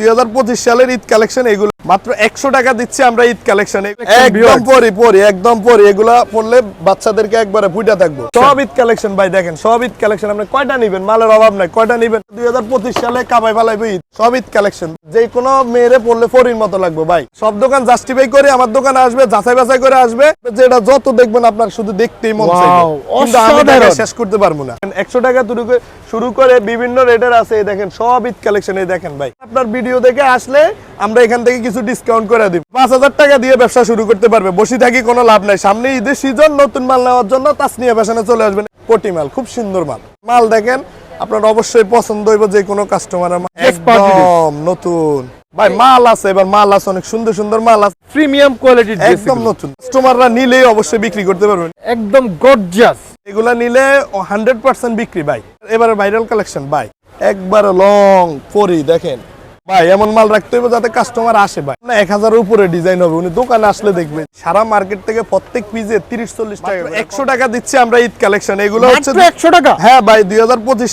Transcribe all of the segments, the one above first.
দু হাজার পঁচিশ সালের ঈদ কালেকশন এগুলো মাত্র একশো টাকা দিচ্ছি আমরা ঈদ কালেকশন একদম পরি পরি একদম পরি। এগুলা পড়লে বাচ্চাদেরকে একবারে ফুটা থাকব। সব ঈদ কালেকশন ভাই দেখেন সব ঈদ কালেকশন আপনি কয়টা নিবেন? মালের অভাব নাই কয়টা নিবেন? দুই সালে কাবাই ফালাইবো ঈদ সব ঈদ কালেকশন যে কোনো মেয়েরে পড়লে ফরির মতো লাগবে ভাই। সব দোকান জাস্টিফাই করে আমার দোকানে আসবে যাচাই বাছাই করে আসবে। যেটা যত দেখবেন আপনার শুধু দেখতেই মন শেষ করতে পারব না। একশো টাকা শুরু করে শুরু করে বিভিন্ন রেটের আছে দেখেন সব ঈদ কালেকশন এই দেখেন ভাই। আপনার ভিডিও দেখে আসলে আমরা এখান থেকে কিছু ডিসকাউন্ট করে দিব। পাঁচ হাজার টাকা দিয়ে ব্যবসা শুরু করতে পারবে। বসে থাকি কোনো লাভ নাই। সামনে ঈদের সিজন নতুন মাল নেওয়ার জন্য তাসনিয়া ফ্যাশনে চলে আসবেন। কোটি মাল খুব সুন্দর মাল। মাল দেখেন আপনার অবশ্যই পছন্দ হইব যে কোনো positive. একদম নতুন। ভাই মাল আছে এবার মাল আছে অনেক সুন্দর সুন্দর মাল আছে। প্রিমিয়াম কোয়ালিটি একদম নতুন। কাস্টমাররা নিলেই অবশ্যই বিক্রি করতে পারবেন। একদম গর্জিয়াস এগুলা নিলে হান্ড্রেড পার্সেন্ট বিক্রি ভাই। এবারে ভাইরাল কালেকশন ভাই। একবার লং পরি দেখেন। ভাই এমন মাল রাখতে হবে যাতে কাস্টমার আসে ভাই। না এক হাজারের উপরে ডিজাইন হবে উনি দোকানে আসলে দেখবেন। সারা মার্কেট থেকে প্রত্যেক পিজে তিরিশ চল্লিশ টাকা একশো টাকা দিচ্ছি আমরা ঈদ কালেকশন এগুলো হচ্ছে একশো টাকা? হ্যাঁ ভাই দুই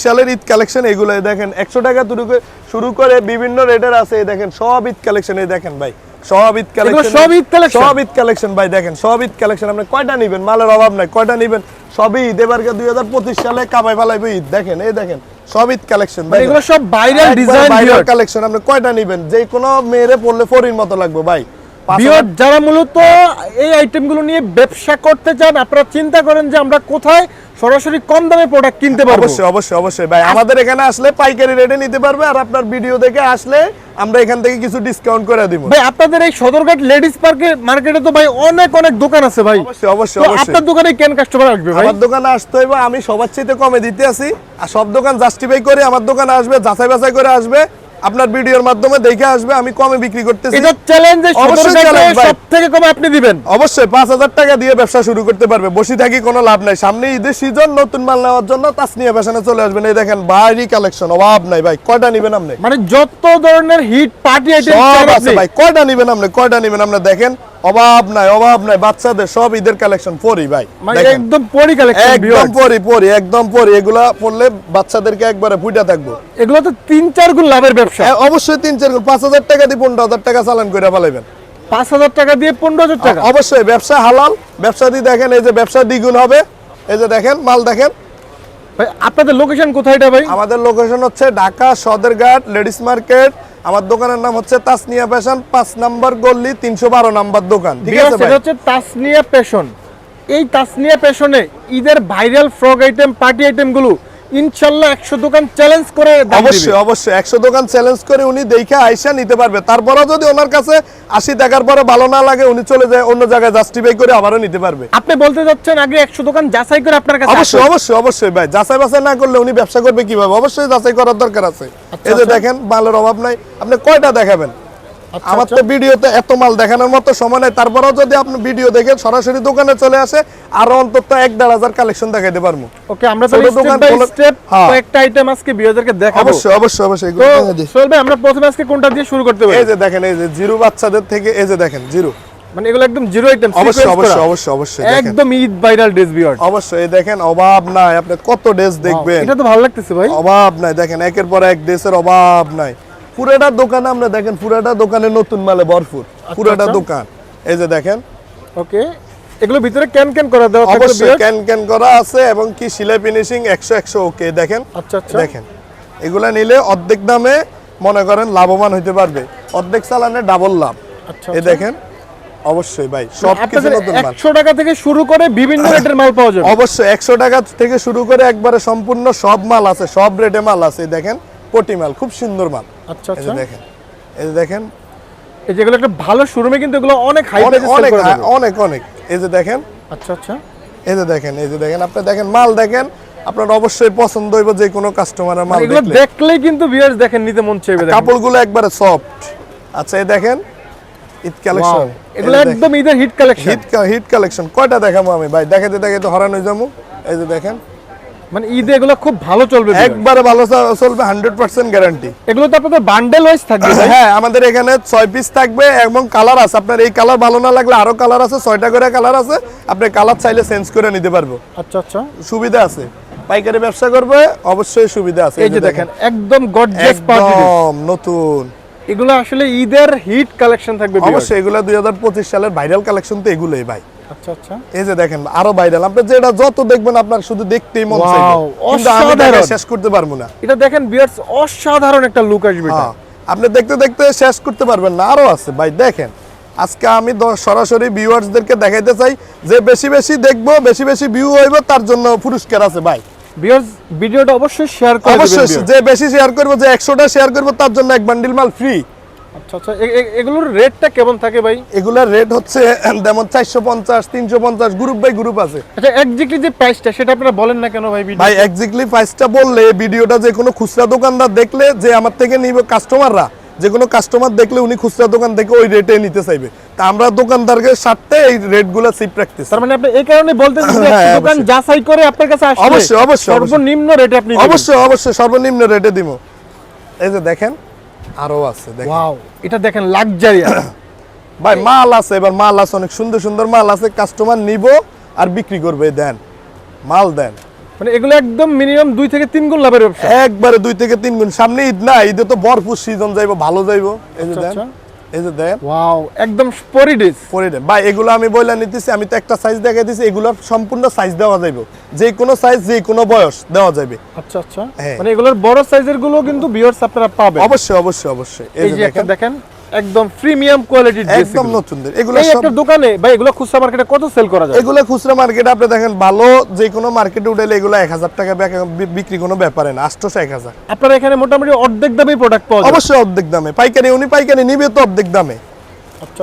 সালের ঈদ কালেকশন এগুলো দেখেন একশো টাকা শুরু করে শুরু করে বিভিন্ন রেটের আছে দেখেন সব ঈদ কালেকশন এই দেখেন ভাই। সব ঈদ কালেকশন সব ঈদ collection? সব ঈদ কালেকশন ভাই দেখেন সব ঈদ কালেকশন আপনি কয়টা নিবেন? মালের অভাব নাই কয়টা নিবেন? সবই ঈদ। এবার দুই হাজার পঁচিশ সালে কাবাই ফালাইবে ঈদ। দেখেন এই দেখেন সব ঈদ কালেকশন ভাই এগুলো সব ভাইরাল ডিজাইন ভাইরাল কালেকশন আপনি কয়টা নিবেন? যে কোনো মেয়েরে পড়লে ফরির মতো লাগবে ভাই। পাঁচ যারা মূলত এই আইটেমগুলো নিয়ে ব্যবসা করতে চান আপনারা চিন্তা করেন যে আমরা কোথায় সরাসরি কম দামে প্রোডাক্ট কিনতে পারব। অবশ্যই অবশ্যই অবশ্যই। ভাই আমাদের এখানে আসলে পাইকারি রেটে নিতে পারবে আর আপনার ভিডিও দেখে আসলে আমরা এখান থেকে কিছু ডিসকাউন্ট করে দিব। ভাই আপনাদের এই সদরঘাট লেডিস পার্কে মার্কেটে তো ভাই অনেক অনেক দোকান আছে ভাই। অবশ্যই অবশ্যই অবশ্যই। আপনার দোকানে কেন কাস্টমার আসবে ভাই? আমার দোকানে আসতে হইবে আমি সবার চাইতে কমে দিতে আছি। আর সব দোকান জাস্টিফাই করে আমার দোকানে আসবে যাচাই বাছাই করে আসবে। আপনার ভিডিওর মাধ্যমে দেখে আসবে আমি কমে বিক্রি করতেছি। এটা চ্যালেঞ্জ অবশ্যই সব থেকে কমে আপনি দিবেন। অবশ্যই পাঁচ হাজার টাকা দিয়ে ব্যবসা শুরু করতে পারবে। বসে থাকি কোনো লাভ নাই। সামনে ঈদের সিজন নতুন মাল নেওয়ার জন্য তাসনিয়া ফ্যাশনে চলে আসবেন। এই দেখেন ভারী কালেকশন অভাব নাই ভাই। কয়টা নিবেন আপনি? মানে যত ধরনের হিট পার্টি আইটেম সব আছে ভাই। কয়টা নিবেন আপনি? কয়টা নিবেন আপনি? দেখেন অভাব নাই অভাব নাই বাচ্চাদের সব ঈদের কালেকশন পরি ভাই মানে একদম পরি কালেকশন একদম পরি পরি একদম পরি এগুলা পড়লে বাচ্চাদেরকে একবারে ফুটা থাকব। এগুলো তো তিন চার গুণ লাভের ব্যবসা। অবশ্যই তিন চার গুণ, পাঁচ হাজার টাকা দিয়ে পনেরো হাজার টাকা চালান করে ফেলাইবেন পাঁচ হাজার টাকা দিয়ে পনেরো হাজার টাকা? অবশ্যই ব্যবসা হালাল ব্যবসা দিয়ে দেখেন এই যে ব্যবসা দ্বিগুণ হবে এই যে দেখেন মাল দেখেন। ভাই আপনাদের লোকেশন কোথায় ভাই? আমাদের লোকেশন হচ্ছে ঢাকা সদরঘাট লেডিস মার্কেট আমার দোকানের নাম হচ্ছে তাসনিয়া ফ্যাশন পাঁচ নাম্বার গল্লি তিনশো বারো নাম্বার দোকান। ঠিক আছে হচ্ছে তাসনিয়া ফ্যাশন। এই তাসনিয়া ফ্যাশনে ঈদের ভাইরাল ফ্রক আইটেম পার্টি আইটেমগুলো ইনশাল্লাহ একশো দোকান চ্যালেঞ্জ করে অবশ্যই অবশ্যই। একশো দোকান চ্যালেঞ্জ করে উনি দেখে আইসা নিতে পারবে। তারপরেও যদি ওনার কাছে আশি টাকার পরে ভালো না লাগে উনি চলে যায় অন্য জায়গায় জাস্টিফাই করে আবারও নিতে পারবে। আপনি বলতে যাচ্ছেন আগে একশো দোকান যাচাই করে আপনার কাছে অবশ্যই অবশ্যই অবশ্যই ভাই। যাচাই বাছাই না করলে উনি ব্যবসা করবে কীভাবে? অবশ্যই যাচাই করার দরকার আছে। এই যে আচ্ছা। দেখেন মালের অভাব নাই। আপনি কয়টা দেখাবেন? আচ্ছা, আমার তো ভিডিওতে এত মাল দেখানোর মতো সময় নাই তারপরেও যদি আপনি ভিডিও দেখে সরাসরি দোকানে চলে আসে আরও অন্তত এক দেড় হাজার কালেকশন দেখাইতে পারব। ওকে আমরা ছোট তো দোকান স্টেপ হ্যাঁ। কয়েকটা আইটেম আজকে বিয়োদেরকে দেখাবো। অবশ্যই অবশ্যই অবশ্যই এগুলো ভাই আমরা প্রথমে আজকে কোনটা দিয়ে শুরু করতে পারি? এই যে দেখেন এই যে জিরো বাচ্চাদের থেকে এই যে দেখেন জিরো। মানে এগুলো একদম জিরো আইটেম অবশ্যই অবশ্যই অবশ্যই অবশ্যই একদম ঈদ ভাইরাল ড্রেস বিয়ার্ড অবশ্যই দেখেন অভাব নাই আপনি কত ড্রেস দেখবেন। এটা তো ভালো লাগতেছে ভাই। অভাব নাই দেখেন একের পর এক ড্রেসের অভাব নাই। পুরাটা দোকানে আমরা দেখেন পুরাটা দোকানে নতুন মালে ভরপুর পুরাটা আচ্ছা। দোকান। এই যে দেখেন। ওকে এগুলো ভিতরে ক্যান ক্যান করা দেওয়া অবশ্যই ক্যান ক্যান করা আছে এবং কি সিলাই ফিনিশিং একশো একশো ওকে দেখেন। আচ্ছা আচ্ছা। দেখেন এগুলা নিলে অর্ধেক দামে মনে করেন লাভবান হইতে পারবে। অর্ধেক চালানে ডাবল লাভ। আচ্ছা এই দেখেন অবশ্যই ভাই সব কিছু নতুন মাল। একশো টাকা থেকে শুরু করে বিভিন্ন রেটের মাল পাওয়া যাবে। অবশ্যই একশো টাকা থেকে শুরু করে একবারে সম্পূর্ণ সব মাল আছে সব রেটে মাল আছে দেখেন পটি মাল খুব সুন্দর মাল। আচ্ছা আচ্ছা। দেখেন এই যে দেখেন। এই যেগুলো একটা ভালো শোরুমে কিন্তু এগুলো অনেক হাই প্রাইসে সেল করা যাবে। অনেক অনেক। এই যে দেখেন আচ্ছা আচ্ছা। এই যে দেখেন এই যে দেখেন আপনি দেখেন মাল দেখেন আপনার অবশ্যই পছন্দ হইব যে কোনো কাস্টমারের মাল এগুলো দেখলে। দেখলেই কিন্তু ভিউয়ার্স দেখেন নিতে মন চাইবে দেখেন। কাপড়গুলো একবারে সফট আচ্ছা এই দেখেন ঈদ কালেকশন এগুলো একদম ঈদের hit collection hit hit collection কয়টা দেখাবো আমি? ভাই দেখাতে দেখাতে হরান হয়ে যাব। এই যে দেখেন মানে ঈদে এগুলো খুব ভালো চলবে একবারে ভালো চলবে হান্ড্রেড পার্সেন্ট গ্যারান্টি এগুলো তো আপনাদের বান্ডেল ওয়াইজ থাকবে হ্যাঁ আমাদের এখানে ছয় পিস থাকবে এবং কালার আছে। আপনার এই কালার ভালো না লাগলে আরও কালার আছে ছয়টা করে কালার আছে আপনি কালার চাইলে চেঞ্জ করে নিতে পারব। আচ্ছা আচ্ছা। সুবিধা আছে। পাইকারি ব্যবসা করবে অবশ্যই সুবিধা আছে। এই যে দেখেন। একদম গর্জিয়াস একদম নতুন। এগুলো আসলে ঈদের হিট কালেকশন থাকবে অবশ্যই এগুলো দুই হাজার পঁচিশ সালের ভাইরাল কালেকশন তো এগুলোই ভাই। আচ্ছা আচ্ছা। এই যে দেখেন আরও ভাইরাল আপনি যেটা যত দেখবেন আপনার শুধু দেখতেই মন চাইবে। কিন্তু আমি অসাধারণ। শেষ করতে পারব না। এটা দেখেন বিয়ার্স অসাধারণ একটা লুক আসবে এটা। হ্যাঁ, আপনি দেখতে দেখতে শেষ করতে পারবেন না আরও আছে। ভাই দেখেন আজকে আমি সরাসরি ভিউয়ার্সদেরকে দেখাইতে চাই যে বেশি বেশি দেখব বেশি বেশি ভিউ হইব তার জন্য পুরস্কার আছে ভাই। ভিডিওটা অবশ্যই শেয়ার করে দিবেন অবশ্যই যে বেশি শেয়ার করব যে একশোটা শেয়ার করব তার জন্য এক বান্ডিল মাল ফ্রি আচ্ছা আচ্ছা এগুলোর রেটটা কেমন থাকে ভাই? এগুলার রেট হচ্ছে যেমন চারশো পঞ্চাশ তিনশো পঞ্চাশ গ্রুপ বাই গ্রুপ আছে। আচ্ছা এক্স্যাক্টলি যে প্রাইসটা সেটা আপনারা বলেন না কেন ভাই ভাই এক্স্যাক্টলি প্রাইসটা বললে ভিডিওটা যে কোনো খুচরা দোকানদার দেখলে যে আমার থেকে নিবে কাস্টমাররা যে কোনো কাস্টমার দেখলে উনি খুচরা দোকান থেকে ওই রেটে নিতে চাইবে। তা আমরা দোকানদারকে সারতে এই রেটগুলো চিপ রাখতেছি। তার মানে আপনি এই কারণে বলতেছেন যে হ্যাঁ, দোকান। যাচাই করে আপনার কাছে অবশ্যই, অবশ্যই, সর্বনিম্ন রেটে আপনি অবশ্যই অবশ্যই সর্বনিম্ন রেটে দিব। এই যে দেখেন আরও আছে ওয়াও এটা দেখেন লাক্সারিয়াস ভাই মাল আছে এবার মাল আছে অনেক সুন্দর সুন্দর মাল আছে কাস্টমার নিব আর বিক্রি করবে দেন। মাল দেন। মানে এগুলো একদম মিনিমাম দুই থেকে তিন গুণ লাভের ব্যবসা। একবারে দুই থেকে তিন গুণ। সামনে ঈদ না ঈদে তো ভরপুর সিজন যাইবো ভালো যাইবো। এই যে আচ্ছা, দেন। আচ্ছা। এই যে দেন। ওয়াও একদম পরিডিস পরে ভাই এগুলো আমি বইলা নিতেছি আমি তো একটা সাইজ দেখাই দিছি এগুলোর সম্পূর্ণ সাইজ দেওয়া যাইব। যে কোনো সাইজ যে কোনো বয়স দেওয়া যাবে আচ্ছা আচ্ছা। হ্যাঁ। মানে এগুলোর বড় সাইজেরগুলো কিন্তু ভিউয়ার্স আপনারা পাবেন। অবশ্যই অবশ্যই অবশ্যই। এই যে দেখেন। একদম প্রিমিয়াম কোয়ালিটির একদম নতুনদের। এগুলো সব একটা দোকানে ভাই এগুলো খুচরা মার্কেটে কত সেল করা যায়? এগুলো খুচরা মার্কেটে আপনি দেখেন ভালো যে কোনো মার্কেটে উঠাইলে এগুলো এক হাজার টাকা বিক্রি কোনো ব্যাপারে না আটশোশো এক হাজার। আপনারা এখানে মোটামুটি অর্ধেক দামে প্রোডাক্ট পাওয়া যায় অবশ্যই অর্ধেক দামে। পাইকারি উনি পাইকারি নিবে তো অর্ধেক দামে।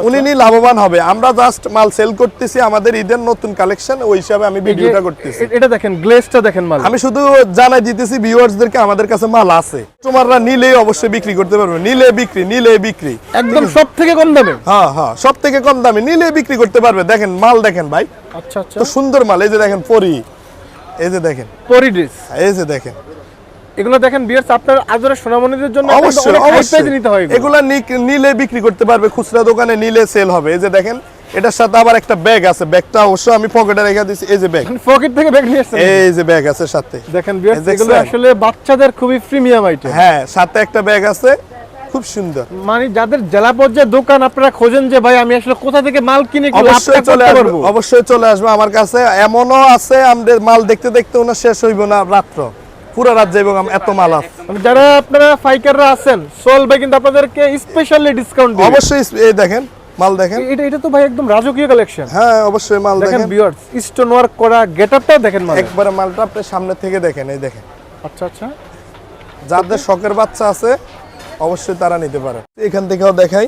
উনি নিয়ে লাভবান হবে। আমরা জাস্ট মাল সেল করতেছি আমাদের ঈদের নতুন কালেকশন ওই হিসাবে আমি ভিডিওটা করতেছি। এটা দেখেন গ্লেজটা দেখেন মাল। আমি শুধু জানাই দিতেছি ভিউয়ার্সদেরকে আমাদের কাছে মাল আছে। তোমাররা নিলেই অবশ্যই বিক্রি করতে পারবে। নিলে বিক্রি নিলে বিক্রি। একদম সব থেকে কম দামে? হ্যাঁ হ্যাঁ সব থেকে কম দামে নিলে বিক্রি করতে পারবে। দেখেন মাল দেখেন ভাই। আচ্ছা আচ্ছা। তো সুন্দর মাল এই যে দেখেন পরি। এই যে দেখেন। পরি ড্রেস এই যে দেখেন। এগুলো দেখেন বিয়ার্স আপনার আদরের সোনামণিদের জন্য অবশ্যই অবশ্যই। নিতে হয় এগুলো। নিলে বিক্রি করতে পারবে খুচরা দোকানে নিলে সেল হবে। এই যে দেখেন এটার সাথে আবার একটা ব্যাগ আছে। ব্যাগটা অবশ্য আমি পকেটে রেখে দিয়েছি এই যে ব্যাগ পকেট থেকে ব্যাগ নিয়ে আসছেন। এই যে ব্যাগ আছে সাথে। দেখেন বিয়ার্স এগুলো আসলে বাচ্চাদের খুবই প্রিমিয়াম আইটেম হ্যাঁ সাথে একটা ব্যাগ আছে খুব সুন্দর। মানে যাদের জেলা পর্যায়ে দোকান আপনারা খোঁজেন যে ভাই আমি আসলে কোথা থেকে মাল কিনে অবশ্যই চলে আসবে অবশ্যই চলে আসবে আমার কাছে। এমনও আছে আমাদের মাল দেখতে দেখতে ওনার শেষ হইব না রাত্র। পুরো যাইব আম- এত মাল আছে মানে যারা আপনারা ফাইকাররা আছেন ভাই কিন্তু আপনাদেরকে স্পেশালি ডিসকাউন্ট অবশ্যই এই দেখেন মাল দেখেন। এটা এটা তো ভাই একদম রাজকীয় কালেকশন হ্যাঁ অবশ্যই মাল দেখেন ভিউয়ার্স স্টোন ওয়ার্ক করা গেটআপটাও দেখেন একবারে মালটা আপনি সামনে থেকে দেখেন এই দেখেন। আচ্ছা আচ্ছা। যাদের শখের বাচ্চা আছে অবশ্যই তারা নিতে পারে। এখান থেকেও দেখাই।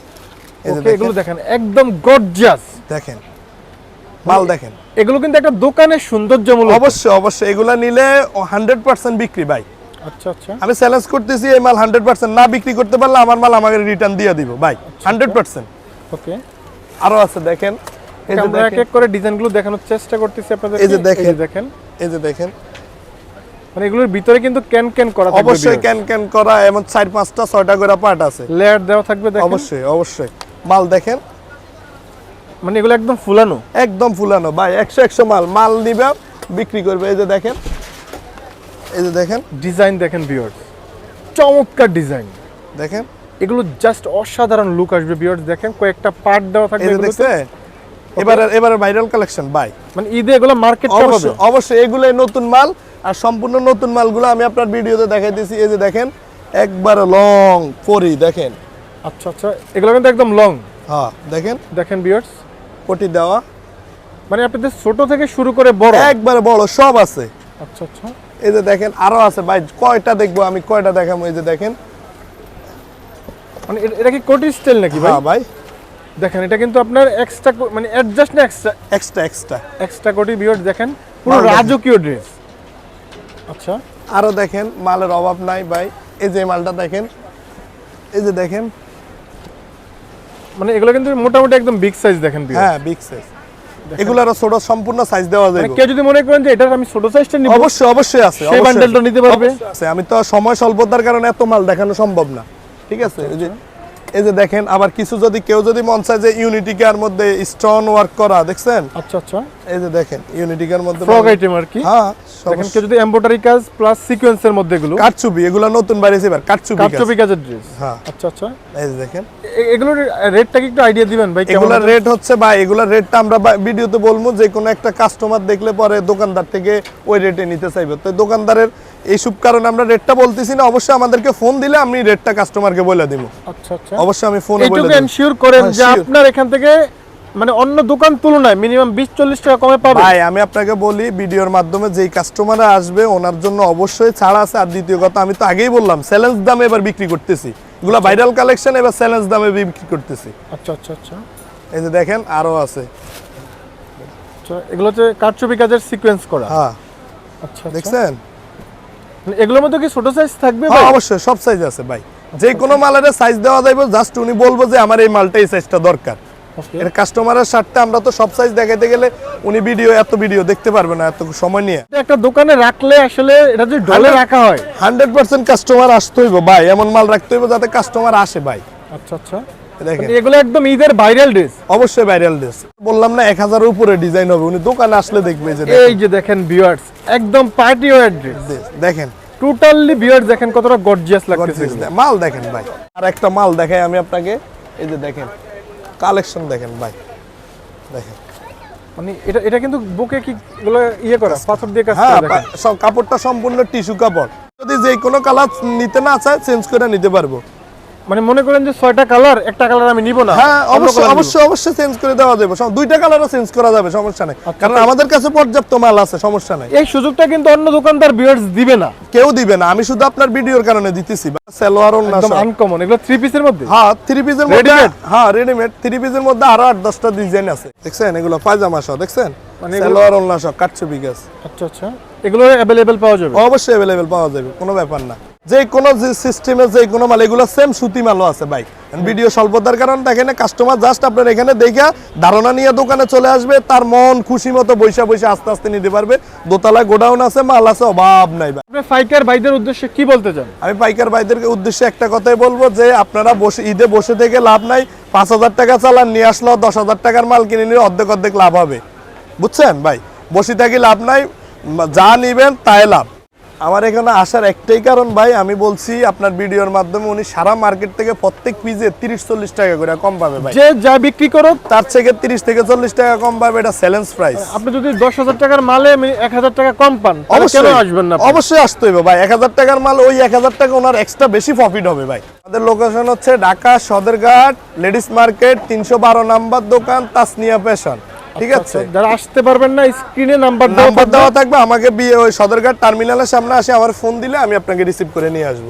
এগুলো দেখেন। একদম গর্জিয়াস দেখেন। মাল দেখেন। এগুলো কিন্তু একটা দোকানের সৌন্দর্যমূলক। অবশ্যই অবশ্যই। এগুলা নিলে হান্ড্রেড পার্সেন্ট বিক্রি ভাই। আচ্ছা আচ্ছা। আমি চ্যালেঞ্জ করতেছি এই মাল হান্ড্রেড পার্সেন্ট না বিক্রি করতে পারলে আমার মাল আমাকে রিটার্ন দিয়ে দিব ভাই। Hundred percent okay. আরও আছে দেখেন। এই যে এক এক করে ডিজাইনগুলো দেখানোর চেষ্টা করতেছি আপনাদের এই যে দেখেন। দেখেন। এই যে দেখেন। মানে এগুলোর ভিতরে কিন্তু ক্যান ক্যান করা থাকবে অবশ্যই ক্যান ক্যান করা এমন চার পাঁচটা ছয়টা করে পার্ট আছে। লেয়ার দেওয়া থাকবে দেখেন। অবশ্যই অবশ্যই। মাল দেখেন। মানে এগুলো একদম ফুলানো? একদম ফুলানো। ভাই একশো একশো মাল। মাল নিবে বিক্রি করবে। এই যে দেখেন। এই যে দেখেন। ডিজাইন দেখেন ভিউয়ার্স চমৎকার ডিজাইন। দেখেন। এগুলো জাস্ট অসাধারণ লুক আসবে ভিউয়ার্স দেখেন কয়েকটা পার্ট দেওয়া থাকবে যে এগুলোতে। এবারে এবারে ভাইরাল কালেকশন ভাই। মানে ঈদে এগুলো মার্কেট পাবে অবশ্যই অবশ্যই এগুলোই নতুন মাল। আর সম্পূর্ণ নতুন মালগুলো আমি আপনার ভিডিওতে দেখাই দিয়েছি এই যে দেখেন একবার লং পরি দেখেন। আচ্ছা আচ্ছা এগুলো কিন্তু একদম লং হ্যাঁ দেখেন। দেখেন ভিউয়ার্স কোটি দেওয়া। মানে আপনাদের ছোট থেকে শুরু করে বড়? একবারে বড় সব আছে। আচ্ছা আচ্ছা। এই যে দেখেন আরও আছে। ভাই কয়টা দেখব আমি কয়টা দেখাবো? এই যে দেখেন। মানে এটা কি কোটি স্টাইল নাকি ভাই? হ্যাঁ ভাই। দেখেন এটা কিন্তু আপনার এক্সট্রা মানে অ্যাডজাস্ট না এক্সট্রা এক্সট্রা এক্সট্রা এক্সট্রা কোটি ভিউয়ার্স দেখেন পুরো। রাজকীয় ড্রেস আচ্ছা। আরও দেখেন মালের অভাব নাই ভাই। এই যে মালটা দেখেন। এই যে দেখেন মানে এগুলো কিন্তু মোটামুটি একদম বিগ সাইজ দেখেন। হ্যাঁ বিগ সাইজ এগুলোর ছোট সম্পূর্ণ সাইজ দেওয়া মানে যায় কেউ যদি মনে করেন যে এটার আমি ছোট সাইজটা নিব অবশ্যই অবশ্যই আছে সেই বান্ডেলটা নিতে পারবে। আছে। আমি তো সময় স্বল্পতার কারণে এত মাল দেখানো সম্ভব না। ঠিক আছে? এই যে দেখেন আবার কিছু যদি কেউ যদি মন চায় যে ইউনিটিকার মধ্যে স্টোন ওয়ার্ক করা দেখছেন? আচ্ছা আচ্ছা। এই যে দেখেন ইউনিটিকার মধ্যে ফ্রক আইটেম আর কি। হ্যাঁ দেখেন কেউ যদি এমব্রয়ডারি কাজ প্লাস সিকোয়েন্সের মধ্যে এগুলো। কাটচুপি এগুলো নতুন বাইরেছে এবার কাজ। কাপচপি কাজের ড্রেস হ্যাঁ। আচ্ছা আচ্ছা। এই যে দেখেন। এগুলোর রেটটা কি একটু আইডিয়া দিবেন ভাই এগুলার রেট হচ্ছে ভাই এগুলার রেটটা আমরা ভিডিওতে বলব যে কোনো একটা কাস্টমার দেখলে পরে দোকানদার থেকে ওই রেটে নিতে চাইবে। তো দোকানদারের এইসব কারণে আমরা রেটটা বলতেছি না অবশ্যই আমাদেরকে ফোন দিলে আমি রেটটা কাস্টমারকে বলে দিব। আচ্ছা আচ্ছা। অবশ্যই আমি ফোনে বলে দিব। এনশিওর করেন হ্যাঁ, যে আপনার এখান থেকে মানে অন্য দোকান তুলনায় মিনিমাম বিশ চল্লিশ টাকা কমে পাবেন ভাই আমি আপনাকে বলি ভিডিওর মাধ্যমে যেই কাস্টমার আসবে ওনার জন্য অবশ্যই ছাড় আছে। আর দ্বিতীয় কথা আমি তো আগেই বললাম চ্যালেঞ্জ দামে এবার বিক্রি করতেছি। এগুলো ভাইরাল কালেকশন এবার চ্যালেঞ্জ দামে বিক্রি করতেছি। আচ্ছা আচ্ছা আচ্ছা। এই যে দেখেন আরও আছে। আচ্ছা এগুলো হচ্ছে কারচুপি কাজের সিকোয়েন্স করা। হ্যাঁ। আচ্ছা আচ্ছা। দেখছেন? এগুলোর মধ্যে কি ছোট সাইজ থাকবে হ্যাঁ অবশ্যই সব সাইজ আছে ভাই। যে কোনো মালের সাইজ দেওয়া যাবে জাস্ট উনি বলব যে আমার এই মালটা এই সাইজটা দরকার। এর কাস্টমারের স্বার্থে আমরা তো সব সাইজ দেখাইতে গেলে উনি ভিডিও এত ভিডিও দেখতে পারবে না এত সময় নিয়ে। এটা একটা দোকানে রাখলে আসলে এটা যদি ডলে রাখা হয়? হান্ড্রেড পার্সেন্ট কাস্টমার আসতে হইব ভাই। এমন মাল রাখতে হইব যাতে কাস্টমার আসে ভাই। আচ্ছা আচ্ছা। মানে এগুলো একদম ঈদের ভাইরাল ড্রেস অবশ্যই ভাইরাল ড্রেস বললাম না এক হাজারের উপরে ডিজাইন হবে। উনি দোকানে আসলে দেখবে যে এই যে দেখেন ভিউয়ার্স একদম পার্টি ড্রেস দেখেন, টোটালি দেখেন কতটা গর্জিয়াস লাগতেছে মাল দেখেন ভাই। আর একটা মাল দেখাই আমি আপনাকে। এই যে দেখেন কালেকশন দেখেন ভাই। দেখেন। মানে এটা এটা কিন্তু বুকে কি ইয়ে করা পাথর দিয়ে কাজ হ্যাঁ করা। কাপড়টা সম্পূর্ণ টিস্যু কাপড়। যদি যে কোনো কালার নিতে না চায় চেঞ্জ করে নিতে পারব। মানে মনে করেন যে ছয়টা কালার একটা কালার আমি নিব না। হ্যাঁ অবশ্যই অবশ্যই অবশ্যই চেঞ্জ করে দেওয়া যাবে। দুইটা কালারও চেঞ্জ করা যাবে সমস্যা নেই। আচ্ছা, কারণ আমাদের কাছে পর্যাপ্ত মাল আছে সমস্যা নাই। এই সুযোগটা কিন্তু অন্য দোকানদার ভিউয়ার্স দিবে না। কেউ দিবে না। আমি শুধু আপনার ভিডিওর কারণে দিতেছি। সালোয়ার ওন্না একদম আনকমন এগুলো থ্রি পিসের মধ্যে? হ্যাঁ থ্রি পিসের মধ্যে Readymade? হ্যাঁ রেডিমেড থ্রি পিসের মধ্যে আরও আট দশটা ডিজাইন আছে। দেখছেন? এগুলো পায়জামা সহ দেখছেন? মানে সালোয়ার ওন্না সহ কাটছে বিকাশ আচ্ছা আচ্ছা। এগুলো অ্যাভেলেবেল পাওয়া যাবে? অবশ্যই অ্যাভেলেবেল পাওয়া যাবে। কোনো ব্যাপার না। যে কোনো যে সিস্টেমে যে কোনো মাল এগুলো সেম সুতি মালও আছে ভাই। ভিডিও স্বল্পতার কারণে দেখেন কাস্টমার জাস্ট আপনার এখানে দেখা ধারণা নিয়ে দোকানে চলে আসবে তার মন খুশি মতো বৈশা বৈশা আস্তে আস্তে নিতে পারবে। দোতলায় গোডাউন আছে মাল আছে অভাব নাই ভাই। আপনি ফাইকার ভাইদের উদ্দেশ্যে কি বলতে চান? আমি পাইকার ভাইদেরকে উদ্দেশ্যে একটা কথাই বলব যে আপনারা বসে ঈদে বসে থেকে লাভ নাই। পাঁচ হাজার টাকা চালান নিয়ে আসলো দশ হাজার টাকার মাল কিনে নিলে অর্ধেক অর্ধেক লাভ হবে। বুঝছেন ভাই? বসে থাকি লাভ নাই যা নিবেন তাই লাভ। আমার এখানে আসার একটাই কারণ ভাই আমি বলছি আপনার ভিডিওর মাধ্যমে উনি সারা মার্কেট থেকে প্রত্যেক পিজে তিরিশ চল্লিশ টাকা করে কম পাবে ভাই। যে যা বিক্রি করো তার থেকে তিরিশ থেকে চল্লিশ টাকা কম পাবে এটা চ্যালেঞ্জ প্রাইস আপনি যদি দশ হাজার টাকার মালে এক হাজার টাকা কম পান অবশ্যই আসবেন না অবশ্যই আসতে হবে ভাই। এক হাজার টাকার মাল ওই এক হাজার টাকা ওনার এক্সট্রা বেশি প্রফিট হবে ভাই। আমাদের লোকেশন হচ্ছে ঢাকা সদরঘাট লেডিস মার্কেট তিনশো বারো নাম্বার দোকান তাসনিয়া ফ্যাশন ঠিক আছে? যারা আসতে পারবেন না স্ক্রিনে নাম্বার নাম্বার দেওয়া থাকবে। আমাকে বিয়ে ওই সদরঘাট টার্মিনালের সামনে আসে আমার ফোন দিলে আমি আপনাকে রিসিভ করে নিয়ে আসব।